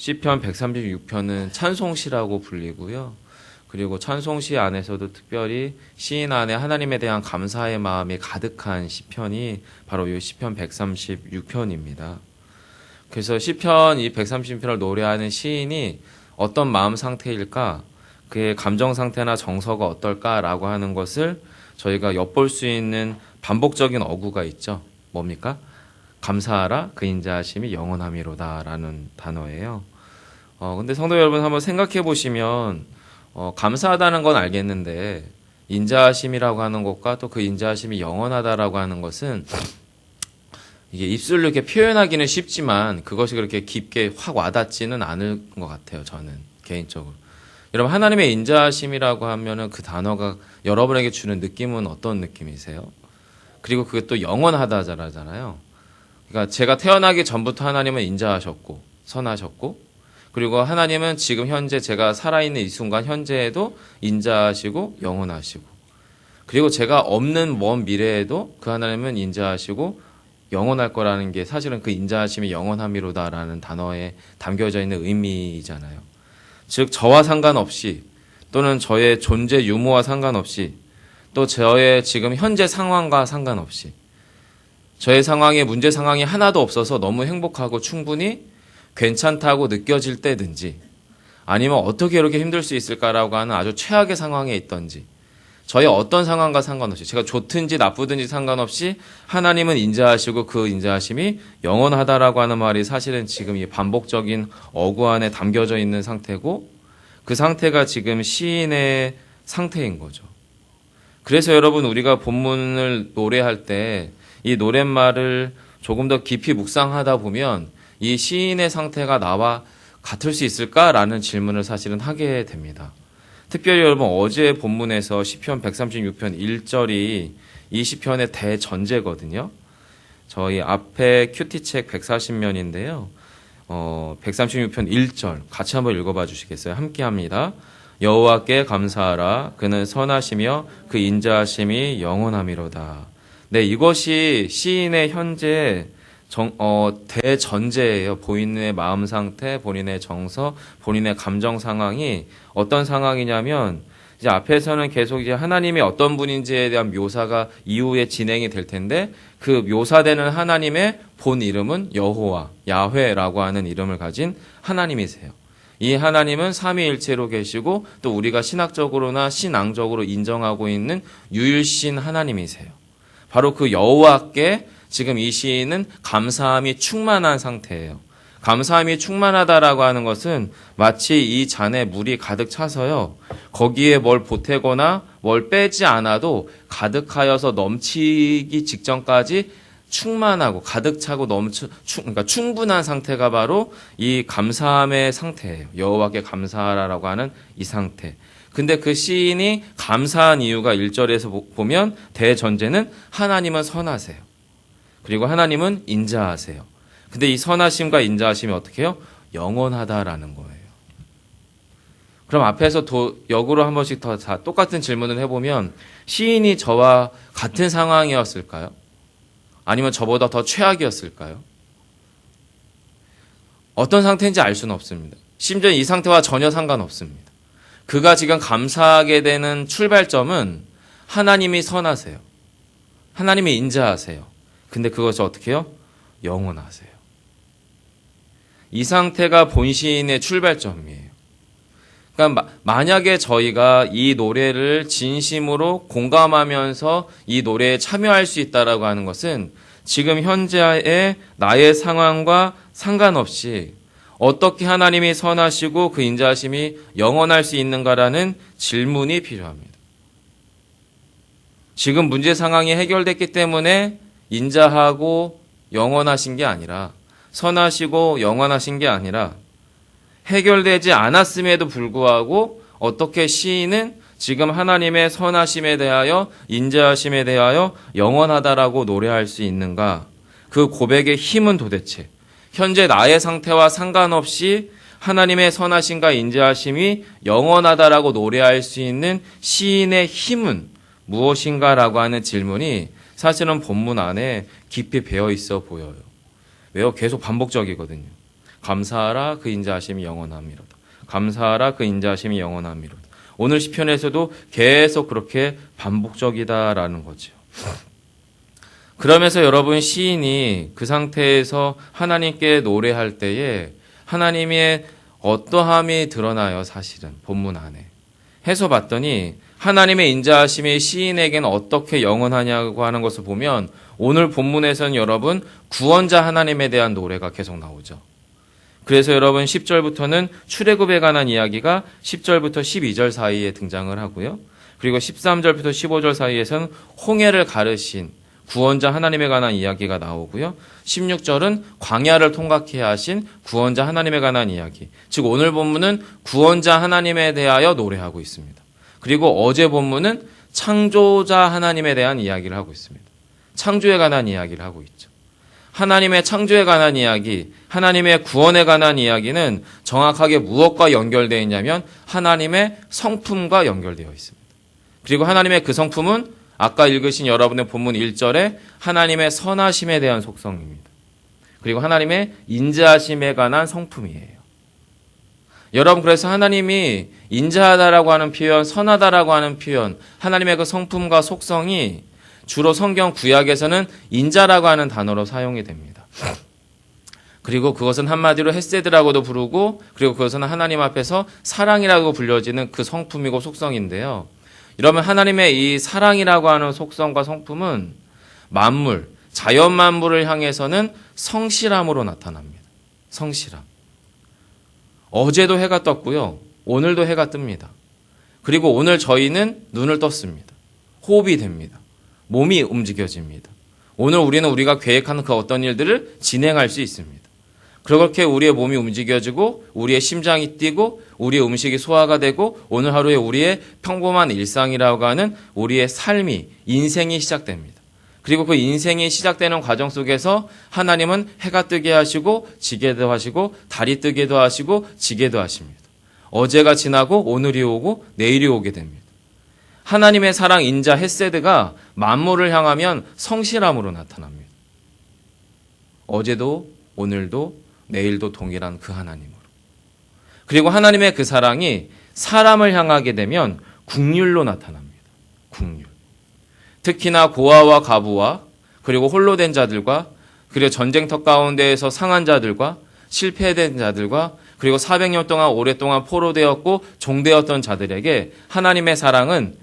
시편 136편은 찬송시라고 불리고요. 그리고 찬송시 안에서도 특별히 시인 안에 하나님에 대한 감사의 마음이 가득한 시편이 바로 이 시편 136편입니다. 그래서 시편 이 136편을 노래하는 시인이 어떤 마음 상태일까? 그의 감정 상태나 정서가 어떨까라고 하는 것을 저희가 엿볼 수 있는 반복적인 어구가 있죠. 뭡니까? 감사하라 그 인자하심이 영원함이로다라는 단어예요. 어 근데 성도 여러분 한번 생각해 보시면 어 감사하다는 건 알겠는데 인자하심이라고 하는 것과 또 그 인자하심이 영원하다라고 하는 것은 이게 입술로 이렇게 표현하기는 쉽지만 그것이 그렇게 깊게 확 와닿지는 않을 것 같아요. 저는 개인적으로. 여러분 하나님의 인자하심이라고 하면은 그 단어가 여러분에게 주는 느낌은 어떤 느낌이세요? 그리고 그게 또 영원하다잖아요. 그러니까 제가 태어나기 전부터 하나님은 인자하셨고 선하셨고 그리고 하나님은 지금 현재 제가 살아있는 이 순간 현재에도 인자하시고 영원하시고 그리고 제가 없는 먼 미래에도 그 하나님은 인자하시고 영원할 거라는 게 사실은 그 인자하심이 영원함이로다라는 단어에 담겨져 있는 의미이잖아요. 즉 저와 상관없이 또는 저의 존재 유무와 상관없이 또 저의 지금 현재 상황과 상관없이 저의 상황에 문제 상황이 하나도 없어서 너무 행복하고 충분히 괜찮다고 느껴질 때든지 아니면 어떻게 이렇게 힘들 수 있을까라고 하는 아주 최악의 상황에 있던지 저의 어떤 상황과 상관없이 제가 좋든지 나쁘든지 상관없이 하나님은 인자하시고 그 인자하심이 영원하다라고 하는 말이 사실은 지금 이 반복적인 어구 안에 담겨져 있는 상태고 그 상태가 지금 시인의 상태인 거죠. 그래서 여러분 우리가 본문을 노래할 때 이 노랫말을 조금 더 깊이 묵상하다 보면 이 시인의 상태가 나와 같을 수 있을까라는 질문을 사실은 하게 됩니다. 특별히 여러분 어제 본문에서 시편 136편 1절이 이 시편의 대전제거든요. 저희 앞에 큐티책 140면인데요. 어, 136편 1절 같이 한번 읽어봐 주시겠어요? 함께 합니다. 여호와께 감사하라 그는 선하시며 그 인자하심이 영원함이로다. 네, 이것이 시인의 현재 정, 어, 대전제예요. 본인의 마음 상태, 본인의 정서, 본인의 감정 상황이 어떤 상황이냐면 이제 앞에서는 계속 이제 하나님이 어떤 분인지에 대한 묘사가 이후에 진행이 될 텐데 그 묘사되는 하나님의 본 이름은 여호와, 야훼라고 하는 이름을 가진 하나님이세요. 이 하나님은 삼위일체로 계시고 또 우리가 신학적으로나 신앙적으로 인정하고 있는 유일신 하나님이세요. 바로 그 여호와께 지금 이 시인은 감사함이 충만한 상태예요. 감사함이 충만하다라고 하는 것은 마치 이 잔에 물이 가득 차서요. 거기에 뭘 보태거나 뭘 빼지 않아도 가득하여서 넘치기 직전까지 충만하고 가득 차고 넘쳐 충, 그러니까 충분한 상태가 바로 이 감사함의 상태예요. 여호와께 감사하라라고 하는 이 상태. 근데 그 시인이 감사한 이유가 1절에서 보면 대전제는 하나님은 선하세요. 그리고 하나님은 인자하세요. 근데 이 선하심과 인자하심이 어떻게 해요? 영원하다라는 거예요. 그럼 앞에서 도, 역으로 한 번씩 더 다 똑같은 질문을 해보면 시인이 저와 같은 상황이었을까요? 아니면 저보다 더 최악이었을까요? 어떤 상태인지 알 수는 없습니다. 심지어 이 상태와 전혀 상관없습니다. 그가 지금 감사하게 되는 출발점은 하나님이 선하세요. 하나님이 인자하세요. 근데 그것이 어떻게 해요? 영원하세요. 이 상태가 본시인의 출발점이에요. 그러니까 만약에 저희가 이 노래를 진심으로 공감하면서 이 노래에 참여할 수 있다라고 하는 것은 지금 현재의 나의 상황과 상관없이 어떻게 하나님이 선하시고 그 인자하심이 영원할 수 있는가라는 질문이 필요합니다. 지금 문제 상황이 해결됐기 때문에 인자하고 영원하신 게 아니라 선하시고 영원하신 게 아니라 해결되지 않았음에도 불구하고 어떻게 시인은 지금 하나님의 선하심에 대하여 인자하심에 대하여 영원하다라고 노래할 수 있는가? 그 고백의 힘은 도대체 현재 나의 상태와 상관없이 하나님의 선하심과 인자하심이 영원하다라고 노래할 수 있는 시인의 힘은 무엇인가라고 하는 질문이 사실은 본문 안에 깊이 배어 있어 보여요. 왜요? 계속 반복적이거든요. 감사하라 그 인자하심이 영원함이로다. 감사하라 그 인자하심이 영원함이로다. 오늘 시편에서도 계속 그렇게 반복적이다라는 거죠. 그러면서 여러분 시인이 그 상태에서 하나님께 노래할 때에 하나님의 어떠함이 드러나요, 사실은 본문 안에. 해서 봤더니 하나님의 인자하심이 시인에게는 어떻게 영원하냐고 하는 것을 보면 오늘 본문에서는 여러분 구원자 하나님에 대한 노래가 계속 나오죠. 그래서 여러분 10절부터는 출애굽에 관한 이야기가 10절부터 12절 사이에 등장을 하고요. 그리고 13절부터 15절 사이에서는 홍해를 가르신 구원자 하나님에 관한 이야기가 나오고요. 16절은 광야를 통과케 하신 구원자 하나님에 관한 이야기. 즉 오늘 본문은 구원자 하나님에 대하여 노래하고 있습니다. 그리고 어제 본문은 창조자 하나님에 대한 이야기를 하고 있습니다. 창조에 관한 이야기를 하고 있죠. 하나님의 창조에 관한 이야기, 하나님의 구원에 관한 이야기는 정확하게 무엇과 연결되어 있냐면 하나님의 성품과 연결되어 있습니다. 그리고 하나님의 그 성품은 아까 읽으신 여러분의 본문 1절에 하나님의 선하심에 대한 속성입니다. 그리고 하나님의 인자하심에 관한 성품이에요. 여러분 그래서 하나님이 인자하다라고 하는 표현, 선하다라고 하는 표현, 하나님의 그 성품과 속성이 주로 성경 구약에서는 인자라고 하는 단어로 사용이 됩니다. 그리고 그것은 한마디로 헤세드라고도 부르고 그리고 그것은 하나님 앞에서 사랑이라고 불려지는 그 성품이고 속성인데요. 이러면 하나님의 이 사랑이라고 하는 속성과 성품은 만물, 자연 만물을 향해서는 성실함으로 나타납니다. 성실함. 어제도 해가 떴고요. 오늘도 해가 뜹니다. 그리고 오늘 저희는 눈을 떴습니다. 호흡이 됩니다. 몸이 움직여집니다. 오늘 우리는 우리가 계획하는 그 어떤 일들을 진행할 수 있습니다. 그렇게 우리의 몸이 움직여지고 우리의 심장이 뛰고 우리의 음식이 소화가 되고 오늘 하루에 우리의 평범한 일상이라고 하는 우리의 삶이 인생이 시작됩니다. 그리고 그 인생이 시작되는 과정 속에서 하나님은 해가 뜨게 하시고 지게도 하시고 달이 뜨게도 하시고 지게도 하십니다. 어제가 지나고 오늘이 오고 내일이 오게 됩니다. 하나님의 사랑 인자 헤세드가 만물을 향하면 성실함으로 나타납니다. 어제도 오늘도 내일도 동일한 그 하나님으로. 그리고 하나님의 그 사랑이 사람을 향하게 되면 국률로 나타납니다. 국률. 특히나 고아와 가부와 그리고 홀로 된 자들과 그리고 전쟁터 가운데에서 상한 자들과 실패된 자들과 그리고 400년 동안 오랫동안 포로되었고 종되었던 자들에게 하나님의 사랑은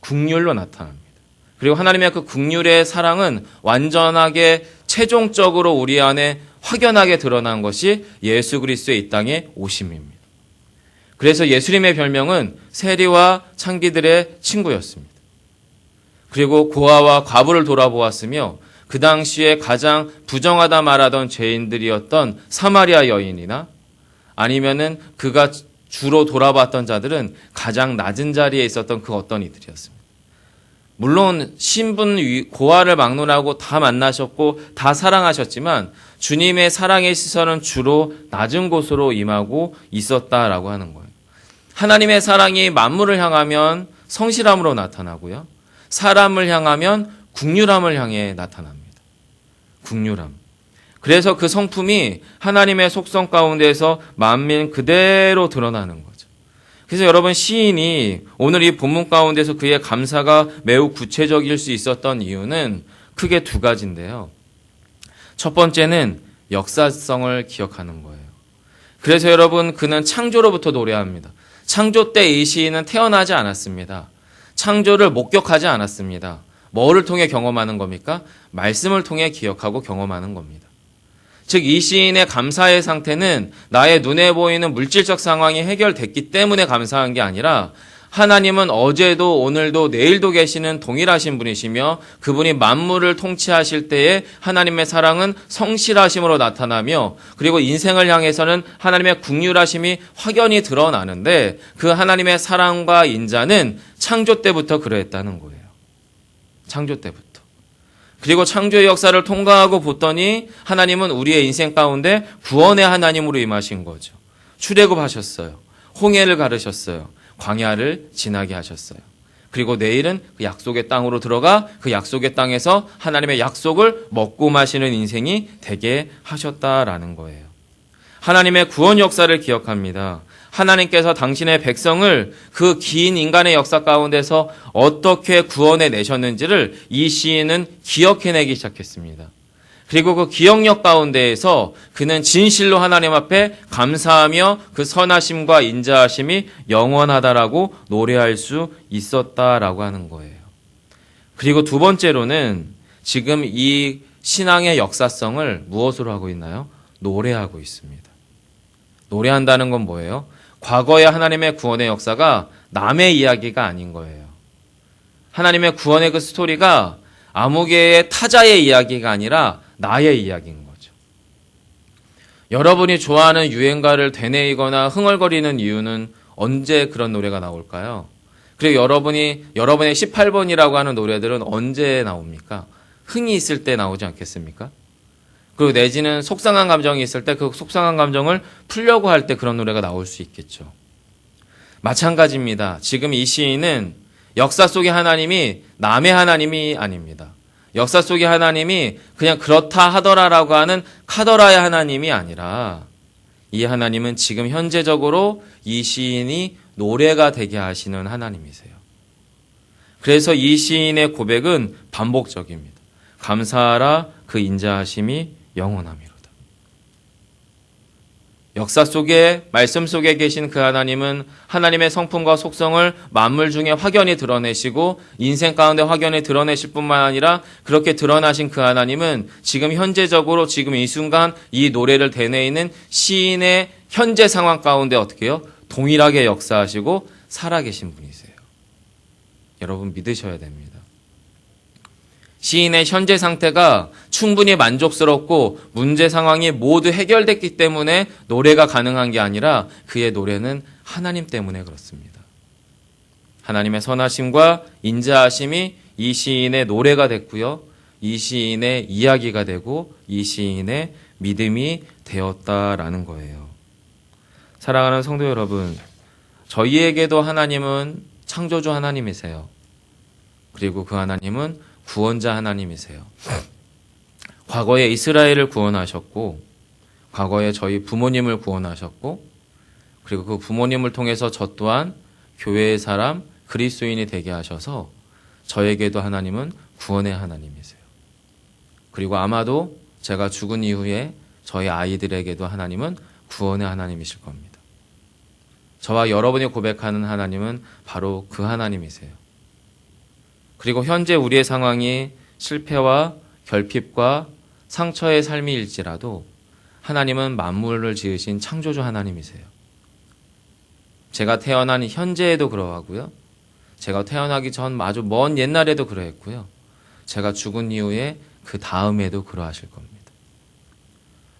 국률로 나타납니다. 그리고 하나님의 그 국률의 사랑은 완전하게 최종적으로 우리 안에 확연하게 드러난 것이 예수 그리스도의 이 땅에 오심입니다. 그래서 예수님의 별명은 세리와 창기들의 친구였습니다. 그리고 고아와 과부를 돌아보았으며 그 당시에 가장 부정하다 말하던 죄인들이었던 사마리아 여인이나 아니면은 그가 주로 돌아봤던 자들은 가장 낮은 자리에 있었던 그 어떤 이들이었습니다. 물론 신분 고아를 막론하고 다 만나셨고 다 사랑하셨지만 주님의 사랑의 시선은 주로 낮은 곳으로 임하고 있었다라고 하는 거예요. 하나님의 사랑이 만물을 향하면 성실함으로 나타나고요. 사람을 향하면 국률함을 향해 나타납니다. 국률함. 그래서 그 성품이 하나님의 속성 가운데서 만민 그대로 드러나는 거죠. 그래서 여러분 시인이 오늘 이 본문 가운데서 그의 감사가 매우 구체적일 수 있었던 이유는 크게 두 가지인데요. 첫 번째는 역사성을 기억하는 거예요. 그래서 여러분 그는 창조로부터 노래합니다. 창조 때 이 시인은 태어나지 않았습니다. 창조를 목격하지 않았습니다. 뭐를 통해 경험하는 겁니까? 말씀을 통해 기억하고 경험하는 겁니다. 즉, 이 시인의 감사의 상태는 나의 눈에 보이는 물질적 상황이 해결됐기 때문에 감사한 게 아니라 하나님은 어제도 오늘도 내일도 계시는 동일하신 분이시며 그분이 만물을 통치하실 때에 하나님의 사랑은 성실하심으로 나타나며 그리고 인생을 향해서는 하나님의 국률하심이 확연히 드러나는데 그 하나님의 사랑과 인자는 창조 때부터 그러했다는 거예요. 창조 때부터. 그리고 창조의 역사를 통과하고 보더니 하나님은 우리의 인생 가운데 구원의 하나님으로 임하신 거죠. 출애굽하셨어요. 홍해를 가르셨어요. 광야를 지나게 하셨어요. 그리고 내일은 그 약속의 땅으로 들어가 그 약속의 땅에서 하나님의 약속을 먹고 마시는 인생이 되게 하셨다라는 거예요. 하나님의 구원 역사를 기억합니다. 하나님께서 당신의 백성을 그 긴 인간의 역사 가운데서 어떻게 구원해 내셨는지를 이 시인은 기억해내기 시작했습니다. 그리고 그 기억력 가운데에서 그는 진실로 하나님 앞에 감사하며 그 선하심과 인자하심이 영원하다라고 노래할 수 있었다라고 하는 거예요. 그리고 두 번째로는 지금 이 신앙의 역사성을 무엇으로 하고 있나요? 노래하고 있습니다. 노래한다는 건 뭐예요? 과거의 하나님의 구원의 역사가 남의 이야기가 아닌 거예요. 하나님의 구원의 그 스토리가 아무개의 타자의 이야기가 아니라 나의 이야기인 거죠. 여러분이 좋아하는 유행가를 되뇌이거나 흥얼거리는 이유는 언제 그런 노래가 나올까요? 그리고 여러분이 여러분의 18번이라고 하는 노래들은 언제 나옵니까? 흥이 있을 때 나오지 않겠습니까? 그리고 내지는 속상한 감정이 있을 때 그 속상한 감정을 풀려고 할 때 그런 노래가 나올 수 있겠죠. 마찬가지입니다. 지금 이 시인은 역사 속의 하나님이 남의 하나님이 아닙니다. 역사 속의 하나님이 그냥 그렇다 하더라라고 하는 카더라의 하나님이 아니라 이 하나님은 지금 현재적으로 이 시인이 노래가 되게 하시는 하나님이세요. 그래서 이 시인의 고백은 반복적입니다. 감사하라 그 인자하심이 영원함이로다. 역사 속에 말씀 속에 계신 그 하나님은 하나님의 성품과 속성을 만물 중에 확연히 드러내시고 인생 가운데 확연히 드러내실 뿐만 아니라 그렇게 드러나신 그 하나님은 지금 현재적으로 지금 이 순간 이 노래를 되뇌이는 시인의 현재 상황 가운데 어떻게 해요? 동일하게 역사하시고 살아계신 분이세요. 여러분 믿으셔야 됩니다. 시인의 현재 상태가 충분히 만족스럽고 문제 상황이 모두 해결됐기 때문에 노래가 가능한 게 아니라 그의 노래는 하나님 때문에 그렇습니다. 하나님의 선하심과 인자하심이 이 시인의 노래가 됐고요. 이 시인의 이야기가 되고 이 시인의 믿음이 되었다라는 거예요. 사랑하는 성도 여러분, 저희에게도 하나님은 창조주 하나님이세요. 그리고 그 하나님은 구원자 하나님이세요. 과거에 이스라엘을 구원하셨고, 과거에 저희 부모님을 구원하셨고, 그리고 그 부모님을 통해서 저 또한 교회의 사람, 그리스도인이 되게 하셔서 저에게도 하나님은 구원의 하나님이세요. 그리고 아마도 제가 죽은 이후에 저희 아이들에게도 하나님은 구원의 하나님이실 겁니다. 저와 여러분이 고백하는 하나님은 바로 그 하나님이세요. 그리고 현재 우리의 상황이 실패와 결핍과 상처의 삶이일지라도 하나님은 만물을 지으신 창조주 하나님이세요. 제가 태어난 현재에도 그러하고요. 제가 태어나기 전 아주 먼 옛날에도 그러했고요. 제가 죽은 이후에 그 다음에도 그러하실 겁니다.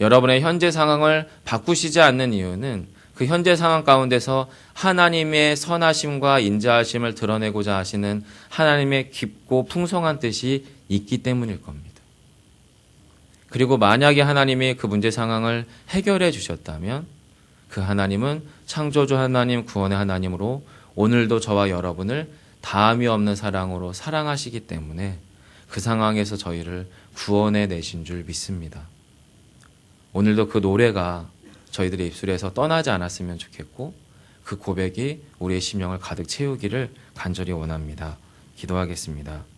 여러분의 현재 상황을 바꾸시지 않는 이유는 그 현재 상황 가운데서 하나님의 선하심과 인자하심을 드러내고자 하시는 하나님의 깊고 풍성한 뜻이 있기 때문일 겁니다. 그리고 만약에 하나님이 그 문제 상황을 해결해 주셨다면 그 하나님은 창조주 하나님, 구원의 하나님으로 오늘도 저와 여러분을 다함이 없는 사랑으로 사랑하시기 때문에 그 상황에서 저희를 구원해 내신 줄 믿습니다. 오늘도 그 노래가 저희들의 입술에서 떠나지 않았으면 좋겠고 그 고백이 우리의 심령을 가득 채우기를 간절히 원합니다. 기도하겠습니다.